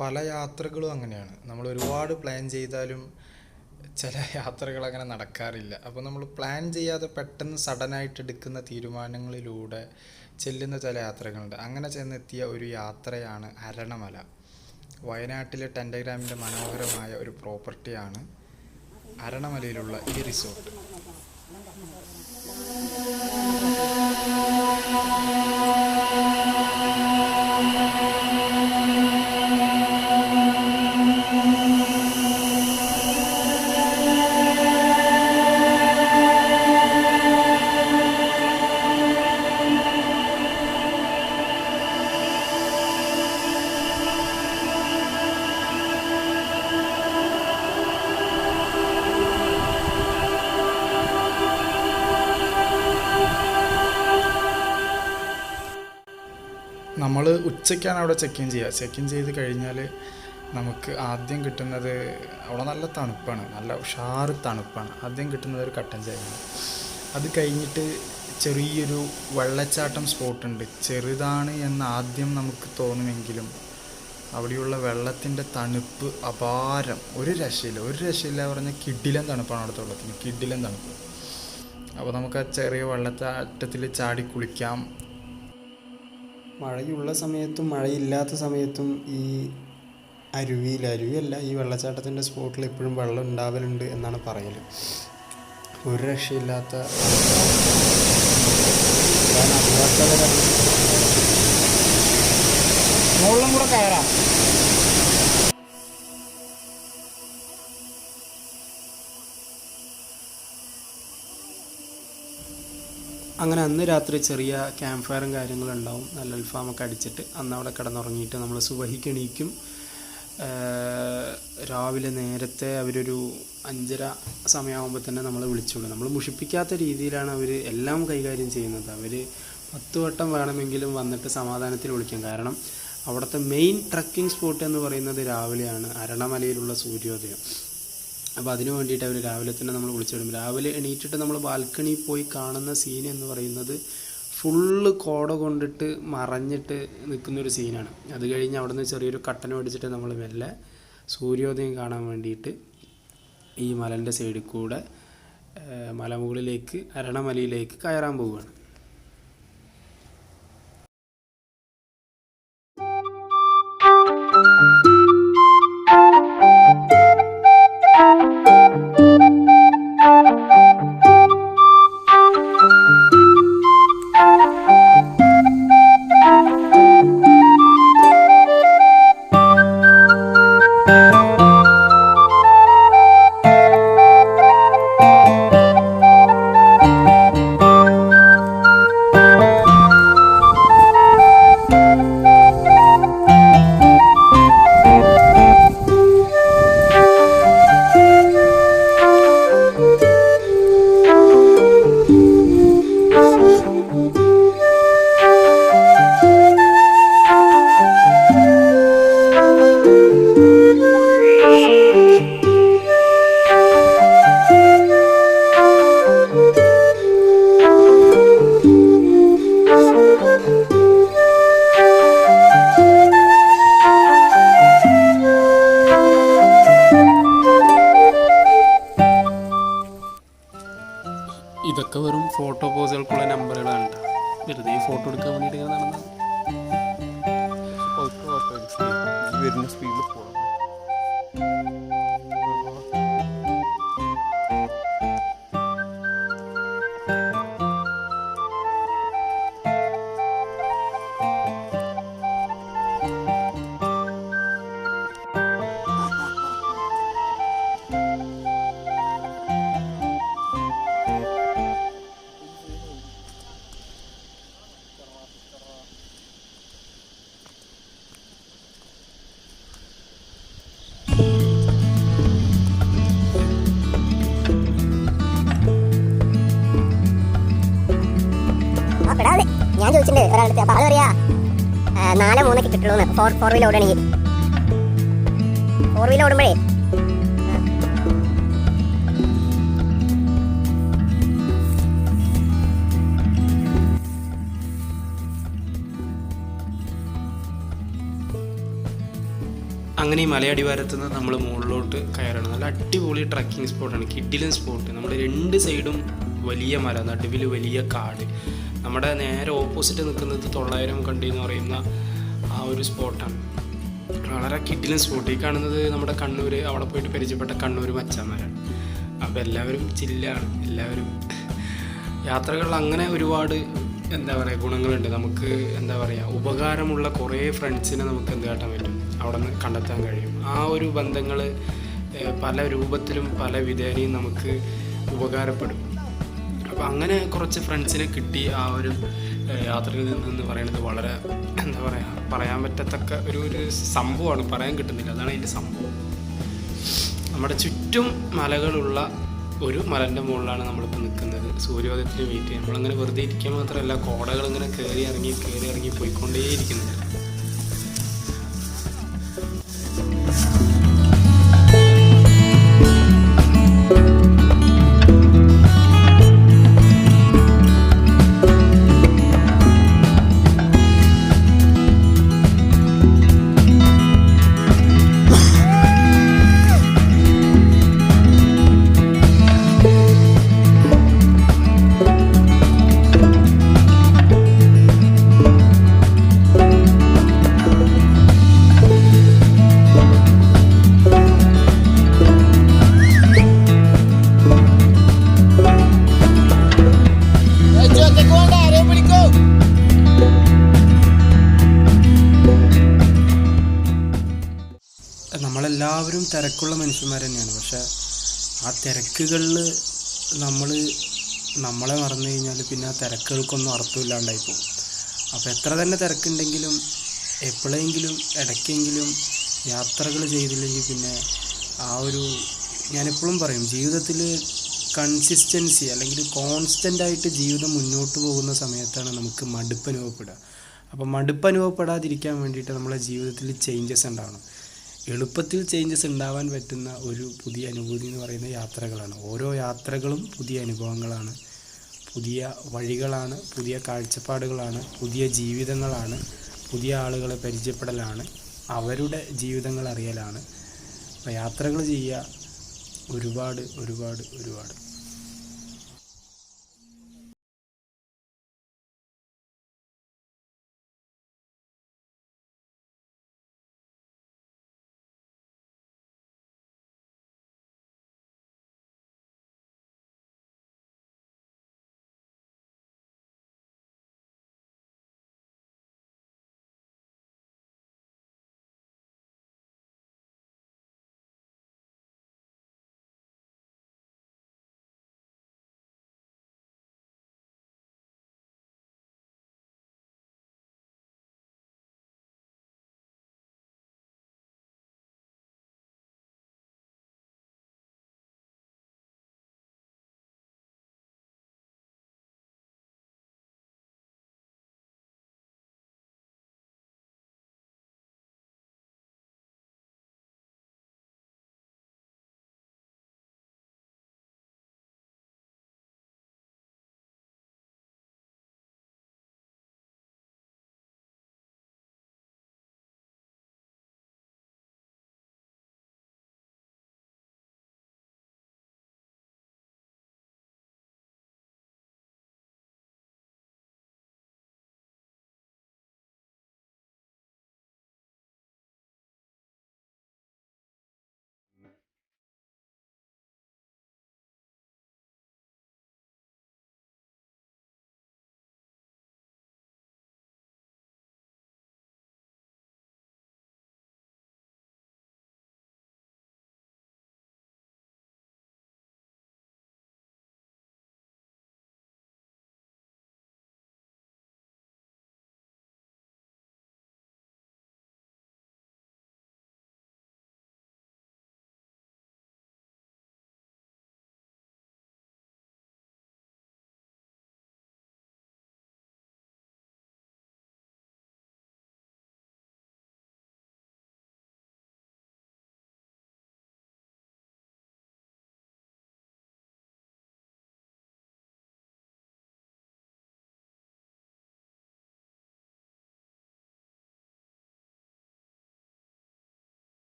പല യാത്രകളും അങ്ങനെയാണ്. നമ്മൾ ഒരുപാട് പ്ലാൻ ചെയ്താലും ചില യാത്രകൾ അങ്ങനെ നടക്കാറില്ല. അപ്പോൾ നമ്മൾ പ്ലാൻ ചെയ്യാതെ പെട്ടെന്ന് സഡനായിട്ട് എടുക്കുന്ന തീരുമാനങ്ങളിലൂടെ ചെല്ലുന്ന ചില യാത്രകളുണ്ട്. അങ്ങനെ ചെന്നെത്തിയ ഒരു യാത്രയാണ് അരണമല. വയനാട്ടിലെ ടെൻഡഗ്രാമിന്റെ മനോഹരമായ ഒരു പ്രോപ്പർട്ടിയാണ് അരണമലയിലുള്ള ഈ റിസോർട്ട് നമ്മൾ ഉച്ചയ്ക്കാണ് അവിടെ ചെക്ക് ഇൻ ചെയ്യുക. ചെക്ക് ഇൻ ചെയ്ത് കഴിഞ്ഞാൽ നമുക്ക് ആദ്യം കിട്ടുന്നത് അവിടെ നല്ല തണുപ്പാണ്. നല്ല ഉഷാർ തണുപ്പാണ്. ആദ്യം കിട്ടുന്നത് ഒരു കട്ടൻ ചായയാണ്. അത് കഴിഞ്ഞിട്ട് ചെറിയൊരു വെള്ളച്ചാട്ടം സ്പോട്ടുണ്ട് ചെറുതാണ് എന്ന് ആദ്യം നമുക്ക് തോന്നുമെങ്കിലും അവിടെയുള്ള വെള്ളത്തിന്റെ തണുപ്പ് അപാരം. ഒരു രക്ഷയില്ല. ഒരു രക്ഷയില്ല പറഞ്ഞ കിഡിലൻ തണുപ്പാണ് അവിടുത്തെ വെള്ളത്തിന്. കിഡിലൻ തണുപ്പ്. അപ്പോൾ നമുക്ക് ആ ചെറിയ വെള്ളച്ചാട്ടത്തിൽ ചാടി കുളിക്കാം. മഴയുള്ള സമയത്തും മഴയില്ലാത്ത സമയത്തും ഈ അരുവിയിൽ അരുവിയല്ല ഈ വെള്ളച്ചാട്ടത്തിന്റെ സ്പോട്ടിൽ എപ്പോഴും വെള്ളം ഉണ്ടാവലുണ്ട് എന്നാണ് പറയൽ ഒരു രക്ഷയില്ലാത്ത മുകളിലും കൂടെ കയറാം. അങ്ങനെ അന്ന് രാത്രി ചെറിയ ക്യാമ്പ് ഫയറും കാര്യങ്ങളും ഉണ്ടാവും നല്ല അൽഫാമൊക്കെ അടിച്ചിട്ട് അന്ന് അവിടെ കിടന്നുറങ്ങിയിട്ട് നമ്മൾ സുബഹിക്ക് എണീക്കും. രാവിലെ നേരത്തെ അവരൊരു അഞ്ചര സമയമാകുമ്പോൾ തന്നെ നമ്മളെ വിളിച്ചോളും. നമ്മൾ മുഷിപ്പിക്കാത്ത രീതിയിലാണ് അവർ എല്ലാം കൈകാര്യം ചെയ്യുന്നത്. അവർ പത്ത് വട്ടം വേണമെങ്കിലും വന്നിട്ട് സമാധാനത്തിൽ വിളിക്കും. കാരണം അവിടുത്തെ മെയിൻ ട്രക്കിംഗ് സ്പോട്ട് എന്ന് പറയുന്നത് രാവിലെയാണ്. അരണമലയിലുള്ള സൂര്യോദയം. അപ്പോൾ അതിനു വേണ്ടിയിട്ട് അവർ രാവിലെ തന്നെ നമ്മൾ വിളിച്ചിടും. രാവിലെ എണീറ്റിട്ട് നമ്മൾ ബാൽക്കണി പോയി കാണുന്ന സീൻ എന്ന് പറയുന്നത് ഫുള്ള് കോട കൊണ്ടിട്ട് മറഞ്ഞിട്ട് നിൽക്കുന്നൊരു സീനാണ് അത് കഴിഞ്ഞ് അവിടെ നിന്ന് ചെറിയൊരു കട്ടൻ മേടിച്ചിട്ട് നമ്മൾ മെല്ലെ സൂര്യോദയം കാണാൻ വേണ്ടിയിട്ട് ഈ മലന്റെ സൈഡിൽ കൂടെ മലമുകളിലേക്ക് അരണമലയിലേക്ക് കയറാൻ പോവുകയാണ്. വെറുതെ ഫോട്ടോ എടുക്കാൻ വേണ്ടിയിട്ട് ഇങ്ങനെ നടന്നത്? വരുന്ന സ്പീഡിൽ പോകണം പെടാതെ. ഞാൻ ചോദിച്ചിട്ടുണ്ട് ഒരാൾ അപ്പൊ ആൾ പറയാ നാല് മൂന്നൊക്കെ കിട്ടുള്ളൂ ഫോർ ഫോർ വീലർ ഓടുകയാണെങ്കിൽ. ഫോർ വീലർ ഓടുമ്പോഴേ അങ്ങനെ ഈ മലയടിവാരത്ത് നിന്ന് നമ്മൾ മുകളിലോട്ട് കയറണം. നല്ല അടിപൊളി ട്രക്കിംഗ് സ്പോട്ടാണ് കിഡിലും സ്പോട്ട് നമ്മുടെ രണ്ട് സൈഡും വലിയ മല നടുവിൽ വലിയ കാട്. നമ്മുടെ നേരെ ഓപ്പോസിറ്റ് നിൽക്കുന്നത് തൊള്ളായിരം കണ്ടി എന്ന് പറയുന്ന ആ ഒരു സ്പോട്ടാണ് വളരെ കിഡിലും സ്പോട്ട് ഈ കാണുന്നത് നമ്മുടെ കണ്ണൂർ അവിടെ പോയിട്ട് പരിചയപ്പെട്ട കണ്ണൂർ മച്ചാന്മാരാണ്. അപ്പോൾ എല്ലാവരും ചില്ലാണ്. എല്ലാവരും യാത്രകൾ അങ്ങനെ ഒരുപാട് എന്താ പറയുക ഗുണങ്ങളുണ്ട്. നമുക്ക് എന്താ പറയുക ഉപകാരമുള്ള കുറേ ഫ്രണ്ട്സിനെ നമുക്ക് എന്ത് കാട്ടാൻ പറ്റും? അവിടെ നിന്ന് കണ്ടെത്താൻ കഴിയും. ആ ഒരു ബന്ധങ്ങൾ പല രൂപത്തിലും പല വിധേനയും നമുക്ക് ഉപകാരപ്പെടും. അപ്പോൾ അങ്ങനെ കുറച്ച് ഫ്രണ്ട്സിനെ കിട്ടി ആ ഒരു യാത്രയിൽ നിന്നെന്ന് പറയുന്നത് വളരെ എന്താ പറയുക പറയാൻ പറ്റത്തക്ക ഒരു ഒരു സംഭവമാണ്. പറയാൻ കിട്ടുന്നില്ല. അതാണ് അതിന്റെ സംഭവം. നമ്മുടെ ചുറ്റും മലകളുള്ള ഒരു മലന്റെ മുകളിലാണ് നമ്മളിപ്പോൾ നിൽക്കുന്നത്. സൂര്യോദയത്തിന് വെയിറ്റ് ചെയ്യുക നമ്മളങ്ങനെ വെറുതെ ഇരിക്കാൻ മാത്രമല്ല കോടകൾ ഇങ്ങനെ കയറി ഇറങ്ങി കയറി ഇറങ്ങി പോയിക്കൊണ്ടേയിരിക്കുന്നുണ്ട് മനുഷ്യന്മാർ തന്നെയാണ് പക്ഷെ ആ തിരക്കുകളിൽ നമ്മൾ നമ്മളെ മറന്നു കഴിഞ്ഞാൽ പിന്നെ ആ തിരക്കുകൾക്കൊന്നും അർത്ഥമില്ലാണ്ടായി പോകും അപ്പോൾ എത്ര തന്നെ തിരക്കുണ്ടെങ്കിലും എപ്പോഴെങ്കിലും ഇടയ്ക്കെങ്കിലും യാത്രകൾ ചെയ്തില്ലെങ്കിൽ പിന്നെ ആ ഒരു ഞാനെപ്പോഴും പറയും ജീവിതത്തിൽ കൺസിസ്റ്റൻസി അല്ലെങ്കിൽ കോൺസ്റ്റന്റായിട്ട് ജീവിതം മുന്നോട്ട് പോകുന്ന സമയത്താണ് നമുക്ക് മടുപ്പ് അനുഭവപ്പെടുക. അപ്പോൾ മടുപ്പ് അനുഭവപ്പെടാതിരിക്കാൻ വേണ്ടിയിട്ട് നമ്മളെ ജീവിതത്തിൽ ചേഞ്ചസ് ഉണ്ടാവണം. എളുപ്പത്തിൽ ചേഞ്ചസ് ഉണ്ടാവാൻ പറ്റുന്ന ഒരു പുതിയ അനുഭൂതി എന്ന് പറയുന്ന യാത്രകളാണ്. ഓരോ യാത്രകളും പുതിയ അനുഭവങ്ങളാണ്. പുതിയ വഴികളാണ് പുതിയ കാഴ്ചപ്പാടുകളാണ് പുതിയ ജീവിതങ്ങളാണ് പുതിയ ആളുകളെ പരിചയപ്പെടലാണ് അവരുടെ ജീവിതങ്ങൾ അറിയലാണ്. അപ്പോൾ യാത്രകൾ ചെയ്യുക ഒരുപാട് ഒരുപാട് ഒരുപാട്.